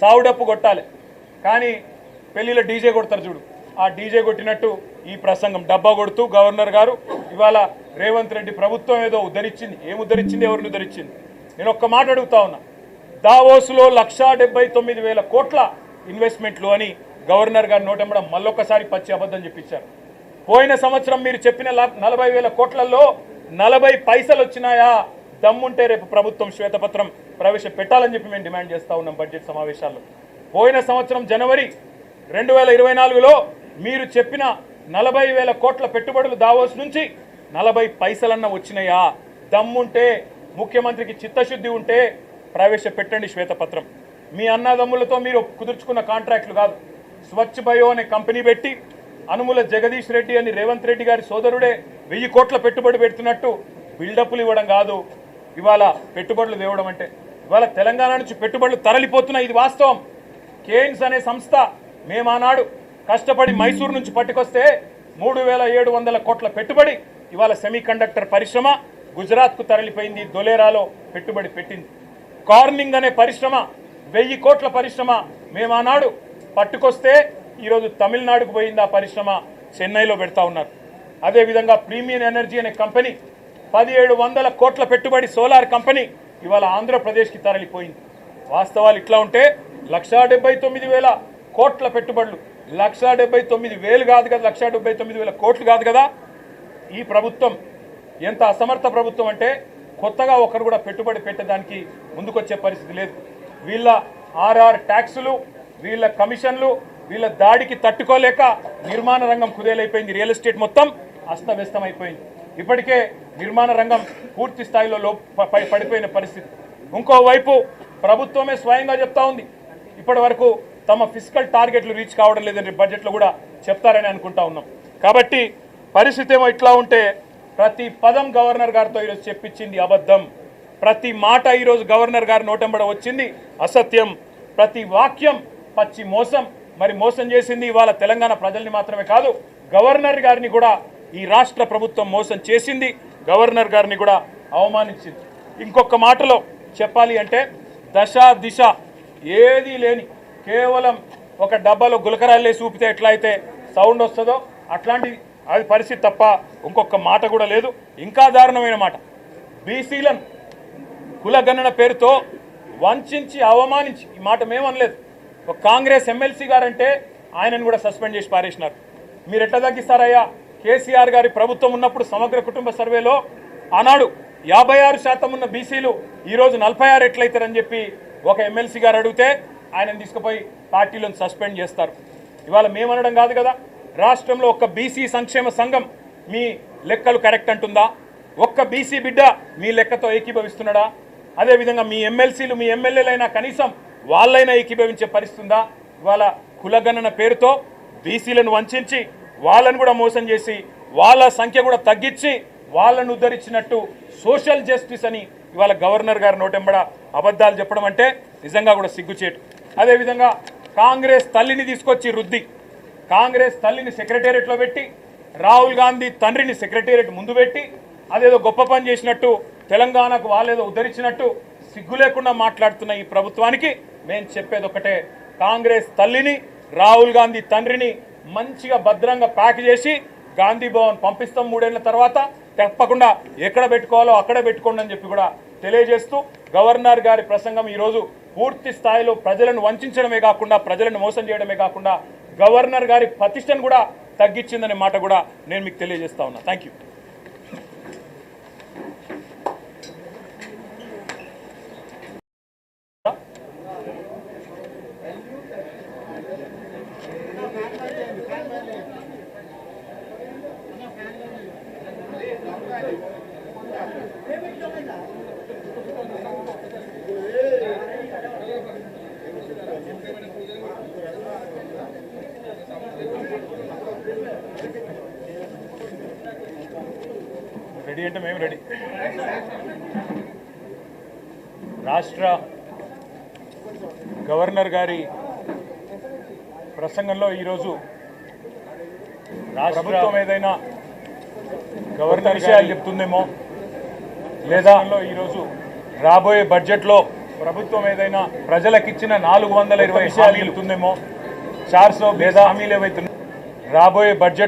సావుడప్పు కొట్టాలి. కానీ పెళ్ళిలో డీజే కొడతారు చూడు. ఆ డీజే కొట్టినట్టు ఈ ప్రసంగం. డబ్బా కొడుతూ గవర్నర్ గారు ఇవాళ రేవంత్ రెడ్డి ప్రభుత్వం ఏదో ఉద్ధరించింది. ఏం ఉద్ధరించింది? ఎవరిని ఉద్ధరించింది? నేను ఒక్క మాట అడుగుతా ఉన్నా. దావోసులో లక్షా డెబ్బై తొమ్మిది వేల కోట్ల ఇన్వెస్ట్మెంట్లు అని గవర్నర్ గారు నోటెంబడం మళ్ళొక్కసారి పచ్చి అబద్ధం చెప్పించారు పోయిన సంవత్సరం మీరు చెప్పిన నలభై వేల కోట్లలో నలభై పైసలు వచ్చినాయా దమ్ముంటే రేపు ప్రభుత్వం శ్వేతపత్రం ప్రవేశపెట్టాలని చెప్పి మేము డిమాండ్ చేస్తా ఉన్నాం బడ్జెట్ సమావేశాల్లో. పోయిన సంవత్సరం జనవరి రెండు వేల ఇరవై నాలుగులో మీరు చెప్పిన నలభై వేల కోట్ల పెట్టుబడులు దావోస్ నుంచి నలభై పైసలన్న వచ్చినాయా? దమ్ముంటే ముఖ్యమంత్రికి చిత్తశుద్ధి ఉంటే ప్రవేశపెట్టండి శ్వేతపత్రం. మీ అన్నదమ్ములతో మీరు కుదుర్చుకున్న కాంట్రాక్టులు కాదు. స్వచ్ఛ బయో అనే కంపెనీ పెట్టి అనుముల జగదీష్ రెడ్డి అని రేవంత్ రెడ్డి గారి సోదరుడే వెయ్యి కోట్ల పెట్టుబడి పెడుతున్నట్టు బిల్డప్లు ఇవ్వడం కాదు. ఇవాళ పెట్టుబడులు తేవడం అంటే ఇవాళ తెలంగాణ నుంచి పెట్టుబడులు తరలిపోతున్నాయి ఇది వాస్తవం. కేన్స్ అనే సంస్థ మేమానాడు కష్టపడి మైసూరు నుంచి పట్టుకొస్తే మూడు వేల ఏడు వందల కోట్ల పెట్టుబడి ఇవాళ సెమీ కండక్టర్ పరిశ్రమ గుజరాత్కు తరలిపోయింది దొలేరాలో పెట్టుబడి పెట్టింది. కార్నింగ్ అనే పరిశ్రమ వెయ్యి కోట్ల పరిశ్రమ మేమానాడు పట్టుకొస్తే ఈరోజు తమిళనాడుకు పోయింది ఆ పరిశ్రమ చెన్నైలో పెడతా ఉన్నారు. అదేవిధంగా ప్రీమియం ఎనర్జీ అనే కంపెనీ పదిహేడు వందల కోట్ల పెట్టుబడి సోలార్ కంపెనీ ఇవాళ ఆంధ్రప్రదేశ్కి తరలిపోయింది. వాస్తవాలు ఇట్లా ఉంటే లక్షా డెబ్బై తొమ్మిది వేల కోట్ల పెట్టుబడులు. లక్షా డెబ్బై తొమ్మిది వేలు కాదు కదా లక్షా డెబ్బై తొమ్మిది వేల కోట్లు కాదు కదా. ఈ ప్రభుత్వం ఎంత అసమర్థ ప్రభుత్వం అంటే కొత్తగా ఒకరు కూడా పెట్టుబడి పెట్టడానికి ముందుకొచ్చే పరిస్థితి లేదు. వీళ్ళ ఆర్ఆర్ ట్యాక్సులు వీళ్ళ కమిషన్లు వీళ్ళ దాడికి తట్టుకోలేక నిర్మాణ రంగం కుదేలైపోయింది. రియల్ ఎస్టేట్ మొత్తం అస్తవ్యస్తం అయిపోయింది ఇప్పటికే నిర్మాణ రంగం పూర్తి స్థాయిలో లో పడిపోయిన పరిస్థితి. ఇంకోవైపు ప్రభుత్వమే స్వయంగా చెప్తా ఉంది. ఇప్పటి వరకు తమ ఫిజికల్ టార్గెట్లు రీచ్ కావడం లేదని బడ్జెట్లో కూడా చెప్తారని అనుకుంటా ఉన్నాం. కాబట్టి పరిస్థితి ఏమో ఇట్లా ఉంటే ప్రతి పదం గవర్నర్ గారితో ఈరోజు చెప్పించింది అబద్ధం. ప్రతి మాట ఈరోజు గవర్నర్ గారి నోటెంబడ వచ్చింది అసత్యం. ప్రతి వాక్యం పచ్చి మోసం. మరి మోసం చేసింది ఇవాళ తెలంగాణ ప్రజల్ని మాత్రమే కాదు గవర్నర్ గారిని కూడా ఈ రాష్ట్ర ప్రభుత్వం మోసం చేసింది. గవర్నర్ గారిని కూడా అవమానించింది. ఇంకొక మాటలో చెప్పాలి అంటే దశ దిశ ఏదీ లేని కేవలం ఒక డబ్బాలో గులకరాళ్ళే చూపితే ఎట్లయితే సౌండ్ వస్తుందో అట్లాంటి అది పరిస్థితి తప్ప ఇంకొక మాట కూడా లేదు. ఇంకా దారుణమైన మాట. బీసీలను కులగణన పేరుతో వంచి అవమానించి ఈ మాట మేమనలేదు. ఒక కాంగ్రెస్ ఎమ్మెల్సీ గారంటే ఆయనను కూడా సస్పెండ్ చేసి పారేసినారు. మీరు ఎట్లా తగ్గిస్తారయ్యా? కేసీఆర్ గారి ప్రభుత్వం ఉన్నప్పుడు సమగ్ర కుటుంబ సర్వేలో ఆనాడు యాభై ఆరు శాతం ఉన్న బీసీలు ఈరోజు నలభై ఆరు ఎట్లయితారని చెప్పి ఒక ఎమ్మెల్సీ గారు అడిగితే ఆయనను తీసుకుపోయి పార్టీలను సస్పెండ్ చేస్తారు. ఇవాళ మేమనడం కాదు కదా రాష్ట్రంలో ఒక్క బీసీ సంక్షేమ సంఘం మీ లెక్కలు కరెక్ట్ అంటుందా? ఒక్క బీసీ బిడ్డ మీ లెక్కతో ఏకీభవిస్తున్నాడా? అదేవిధంగా మీ ఎమ్మెల్సీలు మీ ఎమ్మెల్యేలైనా కనీసం వాళ్ళైనా ఏకీభవించే పరిస్థితుందా? ఇవాళ కులగణన పేరుతో బీసీలను వంచి వాళ్ళను కూడా మోసం చేసి వాళ్ళ సంఖ్య కూడా తగ్గించి వాళ్ళను ఉద్ధరించినట్టు సోషల్ జస్టిస్ అని ఇవాళ గవర్నర్ గారు నోటెంబడ అబద్ధాలు చెప్పడం అంటే నిజంగా కూడా సిగ్గుచేటు. అదేవిధంగా కాంగ్రెస్ తల్లిని తీసుకొచ్చి రుద్ది. కాంగ్రెస్ తల్లిని సెక్రటేరియట్లో పెట్టి రాహుల్ గాంధీ తండ్రిని సెక్రటేరియట్ ముందు పెట్టి అదేదో గొప్ప పని చేసినట్టు తెలంగాణకు వాళ్ళేదో ఉద్ధరించినట్టు సిగ్గు లేకుండా మాట్లాడుతున్న ఈ ప్రభుత్వానికి మేము చెప్పేది ఒకటే కాంగ్రెస్ తల్లిని రాహుల్ గాంధీ తండ్రిని మంచిగా భద్రంగా ప్యాక్ చేసి గాంధీ భవన్ పంపిస్తాం మూడేళ్ళ తర్వాత. తప్పకుండా ఎక్కడ పెట్టుకోవాలో అక్కడ పెట్టుకోండి అని చెప్పి కూడా తెలియజేస్తూ గవర్నర్ గారి ప్రసంగం ఈరోజు పూర్తి స్థాయిలో ప్రజలను వంచడమే కాకుండా ప్రజలను మోసం చేయడమే కాకుండా గవర్నర్ గారి ప్రతిష్టను కూడా తగ్గించిందనే మాట కూడా నేను మీకు తెలియజేస్తా ఉన్నా. థ్యాంక్ రెడీ అంటే మేము రెడీ రాష్ట్ర గవర్నర్ గారి ప్రసంగంలో ఈరోజు రాష్ట్రం ఏదైనా గవర్నర్ విషయాలు చెప్తుందేమో? లేదా ఈరోజు రాబోయే బడ్జెట్లో ప్రభుత్వం ఏదైనా ప్రజలకు ఇచ్చిన నాలుగు వందల ఇరవై హామీలు ఉందేమో చార్ సో లేదా హామీలు ఏవైతే ఉన్నాయో, రాబోయే బడ్జెట్